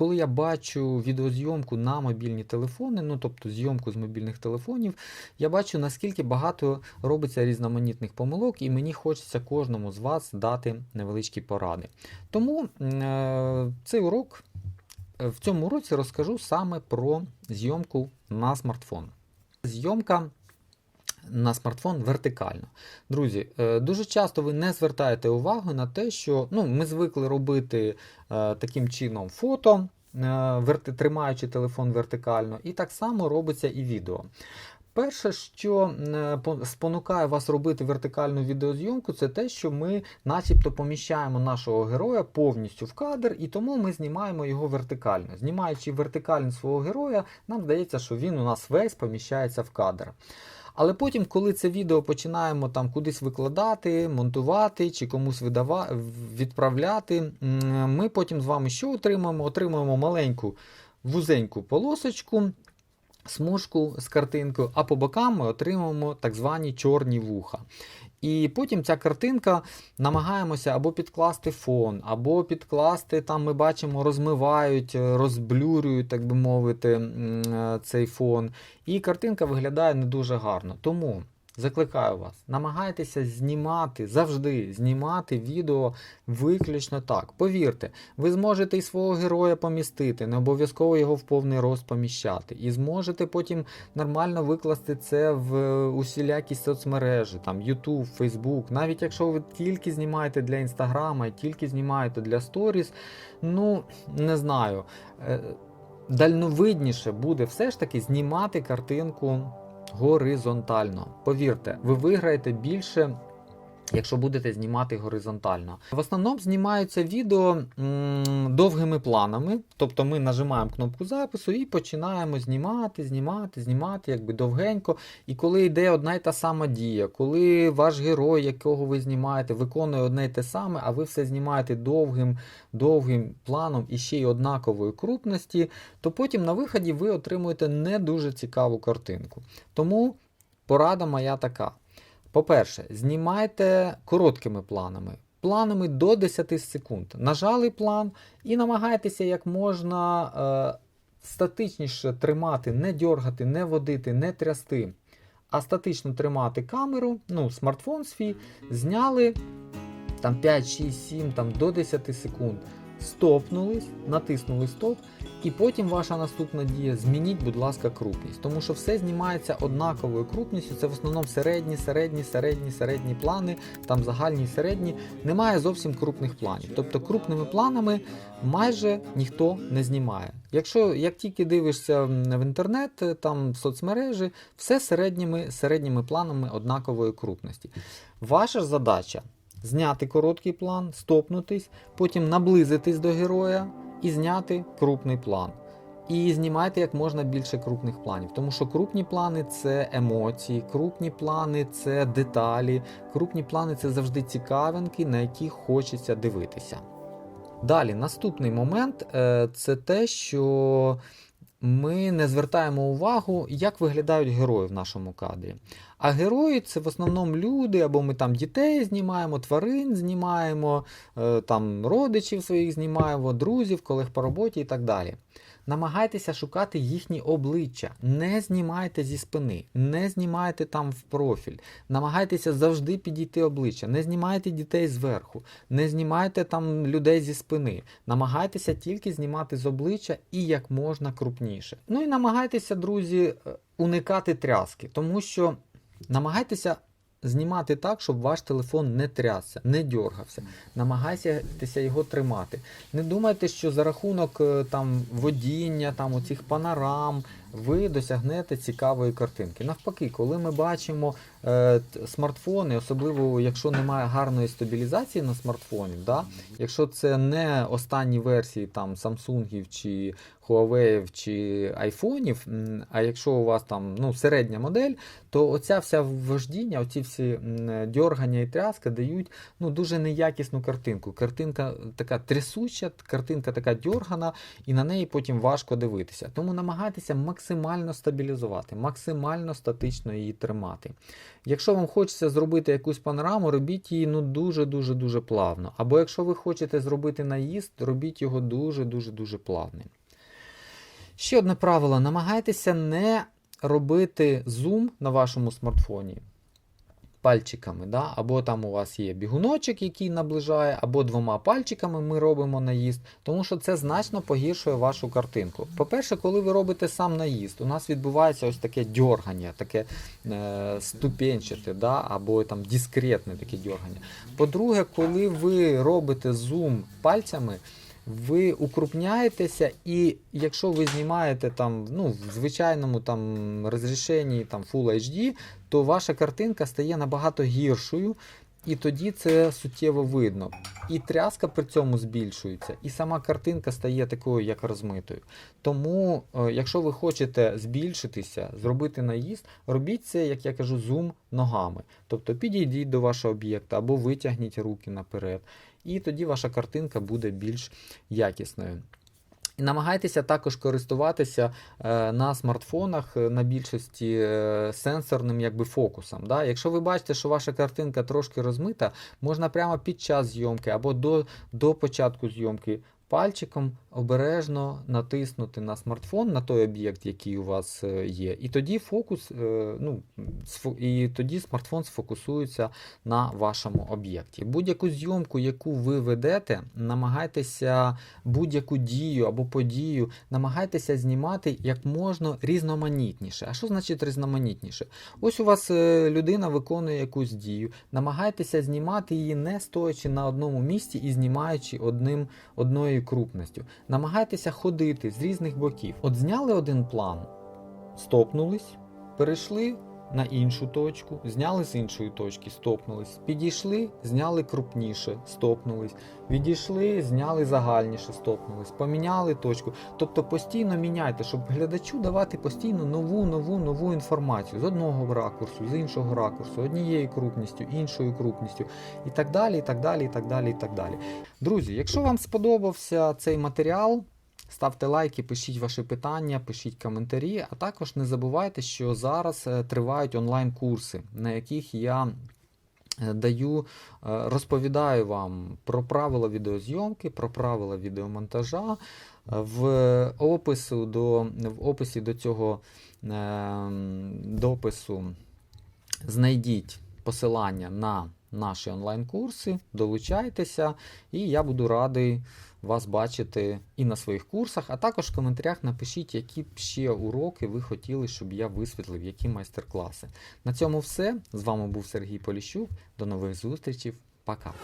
коли я бачу відеозйомку на мобільні телефони, ну тобто зйомку з мобільних телефонів, я бачу наскільки багато робиться різноманітних помилок, і мені хочеться кожному з вас дати невеличкі поради. Тому е, цей урок е, в цьому уроці розкажу саме про зйомку на смартфон. Зйомка на смартфон вертикально. Друзі, е, дуже часто ви не звертаєте увагу на те, що ну, ми звикли робити е, таким чином фото, е, тримаючи телефон вертикально, і так само робиться і відео. Перше, що спонукає вас робити вертикальну відеозйомку, це те, що ми начебто поміщаємо нашого героя повністю в кадр, і тому ми знімаємо його вертикально. Знімаючи вертикально свого героя, нам здається, що він у нас весь поміщається в кадр. Але потім, коли це відео починаємо там кудись викладати, монтувати чи комусь видава... відправляти, ми потім з вами що отримаємо? Отримаємо маленьку вузеньку полосочку, смужку з картинкою, а по бокам ми отримуємо так звані чорні вуха. І потім ця картинка намагаємося або підкласти фон, або підкласти, там ми бачимо, розмивають, е, розблюрюють, так би мовити, е, цей фон. І картинка виглядає не дуже гарно. Тому закликаю вас, намагайтеся знімати завжди знімати відео виключно так. Повірте, ви зможете і свого героя помістити, не обов'язково його в повний рост поміщати. І зможете потім нормально викласти це в е, усілякі соцмережі, там YouTube, Facebook. Навіть якщо ви тільки знімаєте для Інстаграма і тільки знімаєте для сторіс, ну не знаю. е, Дальновидніше буде все ж таки знімати картинку горизонтально. Повірте, ви виграєте більше. Якщо будете знімати горизонтально, в основному знімаються відео довгими планами, тобто ми нажимаємо кнопку запису і починаємо знімати, знімати, знімати, якби довгенько. І коли йде одна й та сама дія, коли ваш герой, якого ви знімаєте, виконує одне й те саме, а ви все знімаєте довгим, довгим планом і ще й однакової крупності, то потім на виході ви отримуєте не дуже цікаву картинку. Тому порада моя така. По-перше, знімайте короткими планами. Планами до 10 секунд. Нажали план і намагайтеся як можна е, статичніше тримати, не дергати, не водити, не трясти, а статично тримати камеру, ну, смартфон свій, зняли там 5, 6, 7 там, до 10 секунд. Стопнулись, натиснули стоп, і потім ваша наступна дія змініть, будь ласка, крупність. Тому що все знімається однаковою крупністю. Це в основному середні, середні, середні, середні плани, там загальні середні. Немає зовсім крупних планів. Тобто крупними планами майже ніхто не знімає. Якщо як тільки дивишся в інтернет, там в соцмережі, все середніми, середніми планами однакової крупності. Ваша ж задача зняти короткий план, стопнутись, потім наблизитись до героя і зняти крупний план. І знімайте як можна більше крупних планів, тому що крупні плани це емоції, крупні плани це деталі, крупні плани це завжди цікавинки, на які хочеться дивитися. Далі, наступний момент е, це те, що ми не звертаємо увагу, як виглядають герої в нашому кадрі. А герої це в основному люди, або ми там дітей знімаємо, тварин знімаємо, е, там родичів своїх знімаємо, друзів, колег по роботі і так далі. Намагайтеся шукати їхні обличчя, не знімайте зі спини, не знімайте там в профіль. Намагайтеся завжди підійти обличчя, не знімайте дітей зверху, не знімайте там людей зі спини. Намагайтеся тільки знімати з обличчя і як можна крупніше. Ну і намагайтеся, друзі, е, уникати тряски, тому що намагайтеся знімати так, щоб ваш телефон не трясся, не дергався. Намагайтеся його тримати. Не думайте, що за рахунок е, там водіння, там оцих панорам, ви досягнете цікавої картинки. Навпаки, коли ми бачимо е, смартфони, особливо якщо немає гарної стабілізації на смартфоні, да? якщо це не останні версії там Samsung чи Huawei чи айфонів, а якщо у вас там ну, середня модель, то оця вся вождіння, оці всі дьоргання і тряска дають ну, дуже неякісну картинку. Картинка така трясуча, картинка така дьоргана, і на неї потім важко дивитися. Тому намагайтеся максимально максимально стабілізувати, максимально статично її тримати. Якщо вам хочеться зробити якусь панораму, робіть її ну дуже-дуже дуже плавно. Або якщо ви хочете зробити наїзд, робіть його дуже-дуже дуже плавним. Ще одне правило: намагайтеся не робити зум на вашому смартфоні пальчиками. Да? Або там у вас є бігуночок, який наближає, або двома пальчиками ми робимо наїзд, тому що це значно погіршує вашу картинку. По-перше, коли ви робите сам наїзд, у нас відбувається ось таке дьоргання, таке е, ступенчате, да? або там дискретне таке дьоргання. По-друге, коли ви робите зум пальцями, ви укрупняєтеся, і якщо ви знімаєте там, ну, в звичайному там розрішенні там, Full HD, то ваша картинка стає набагато гіршою, і тоді це суттєво видно. І тряска при цьому збільшується, і сама картинка стає такою, як розмитою. Тому, е, якщо ви хочете збільшитися, зробити наїзд, робіть це, як я кажу, зум ногами. Тобто підійдіть до вашого об'єкта або витягніть руки наперед, і тоді ваша картинка буде більш якісною. Намагайтеся також користуватися е, на смартфонах е, на більшості е, сенсорним якби, фокусом. Да? Якщо ви бачите, що ваша картинка трошки розмита, можна прямо під час зйомки або до, до початку зйомки пальчиком обережно натиснути на смартфон на той об'єкт, який у вас е, є. І тоді фокус, е, ну, і тоді смартфон сфокусується на вашому об'єкті. Будь-яку зйомку, яку ви ведете, намагайтеся будь-яку дію або подію, намагайтеся знімати як можна різноманітніше. А що значить різноманітніше? Ось у вас е, людина виконує якусь дію, намагайтеся знімати її не стоячи на одному місці і знімаючи одним, одною крупністю. Намагайтеся ходити з різних боків. От зняли один план, стопнулись, перейшли на іншу точку, зняли з іншої точки, стопнулись, підійшли, зняли крупніше, стопнулись, відійшли, зняли загальніше, стопнулись, поміняли точку. Тобто постійно міняйте, щоб глядачу давати постійно нову, нову, нову інформацію. З одного ракурсу, з іншого ракурсу, однією крупністю, іншою крупністю, і так далі, і так далі, і так далі, і так далі. Друзі, якщо вам сподобався цей матеріал, ставте лайки, пишіть ваші питання, пишіть коментарі, а також не забувайте, що зараз е, тривають онлайн-курси, на яких я е, даю, е, розповідаю вам про правила відеозйомки, про правила відеомонтажа. В опису до, в описі до цього е, допису знайдіть посилання на наші онлайн-курси, долучайтеся, і я буду радий вас бачити і на своїх курсах, а також в коментарях напишіть, які б ще уроки ви хотіли, щоб я висвітлив, які майстер-класи. На цьому все. З вами був Сергій Поліщук. До нових зустрічей. Пока.